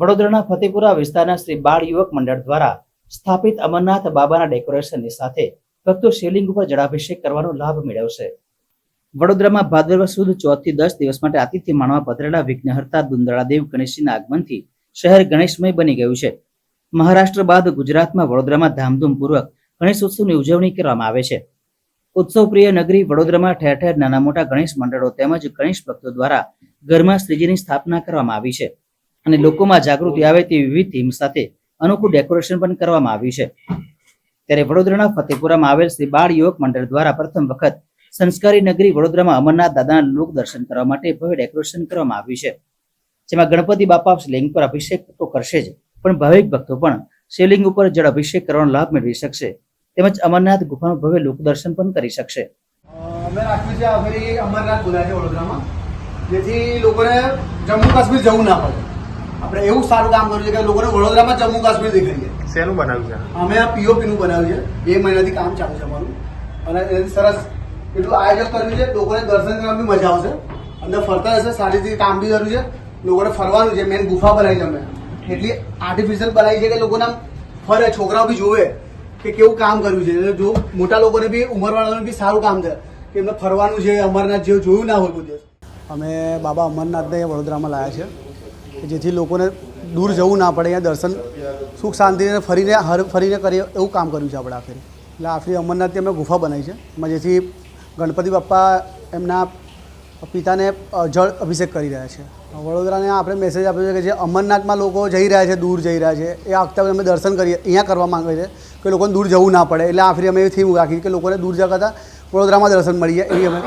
વડોદરાના ફતેપુરા વિસ્તારના શ્રી બાળ યુવક મંડળ દ્વારા સ્થાપિત અમરનાથ બાબાના ડેકોરેશનની સાથે ભક્તો શિવલિંગ ઉપર જળાભિષેક કરવાનો લાભ મેળવશે વડોદરામાં ભાદરવ સુદ ચોથ દસ દિવસ માટે આતિથ્ય માણવા પધરેલા વિઘ્નહર્તા દુંદળાદેવ ગણેશજીના આગમનથી શહેર ગણેશમય બની ગયું છે. મહારાષ્ટ્ર બાદ ગુજરાતમાં વડોદરામાં ધામધૂમપૂર્વક ગણેશ ઉત્સવની ઉજવણી કરવામાં આવે છે. ઉત્સવ પ્રિય નગરી વડોદરામાં ઠેર ઠેર નાના મોટા ગણેશ મંડળો તેમજ ગણેશ ભક્તો દ્વારા ઘરમાં શ્રીજીની સ્થાપના કરવામાં આવી છે. અને લોકોમાં જાગૃતિ આવે તેવી વિવિધ થીમ સાથે અનોખું ડેકોરેશન પણ કરવામાં આવ્યું છે. ત્યારે વડોદરાના ફતેપુરામાં આવેલ શ્રી બાળ યુવક મંડળ દ્વારા પ્રથમ વખત સંસ્કારી નગરી વડોદરામાં અમરનાથ દાદાના લોક દર્શન કરવા માટે ભવ્ય ડેકોરેશન કરવામાં આવ્યું છે. જેમાં ગણપતિ બાપા શિવલિંગ પર અભિષેક તો કરશે જ, પણ ભાવિક ભક્તો પણ શિવલિંગ ઉપર જળ અભિષેક કરવાનો લાભ મેળવી શકશે. તેમજ અમરનાથ ગુફાનું ભવ્ય લોક દર્શન પણ કરી શકશે. અમે રાખ્યું છે અમરનાથ બોલાય છે વડોદરામાં, જેથી લોકોને જમ્મુ કાશ્મીર જવું ના પડે. આપણે એવું સારું કામ કર્યું છે કે લોકોને વડોદરામાં જમ્મુ કાશ્મીર દેખાડીએ શેનું બનાવ્યું છે? અમે આ પીઓપી નું બનાવ્યું છે. બે મહિનાથી કામ ચાલુ છે અમારું. અને સરસ એટલું આયોજન કર્યું છે. લોકોને દર્શન કરવામાં બી મજા આવશે. અંદર ફરતા રહેશે સારી રીતે કામ બી કર્યું છે. લોકોને ફરવાનું છે. મેન ગુફા બનાવી છે અમે. એટલી આર્ટિફિશિયલ બનાવી છે કે લોકોને ફરે. છોકરાઓ બી જોવે કે કેવું કામ કર્યું છે. જો મોટા લોકોને બી ઉંમરવાળાઓને બી સારું કામ છે કે એમને ફરવાનું છે અમરનાથ જેવું જોયું ના હોય બધું અમે બાબા અમરનાથને વડોદરામાં લાવ્યા છે. કે જેથી લોકોને દૂર જવું ના પડે, અહીંયા દર્શન, સુખ શાંતિને ફરીને હર ફરીને કરીએ એવું કામ કર્યું છે આપણે આખરે. એટલે આખરી અમરનાથની અમે ગુફા બનાવી છે. એમાં જેથી ગણપતિ બાપ્પા એમના પિતાને જળ અભિષેક કરી રહ્યા છે. વડોદરાને આપણે મેસેજ આપ્યો છે કે જે અમરનાથમાં લોકો જઈ રહ્યા છે, દૂર જઈ રહ્યા છે, એ આ અમે દર્શન કરીએ. અહીંયા કરવા માંગે છે કે લોકોને દૂર જવું ના પડે. એટલે આખરી અમે એ થીમ રાખી કે લોકોને દૂર જતા વડોદરામાં દર્શન મળીએ એવી અમે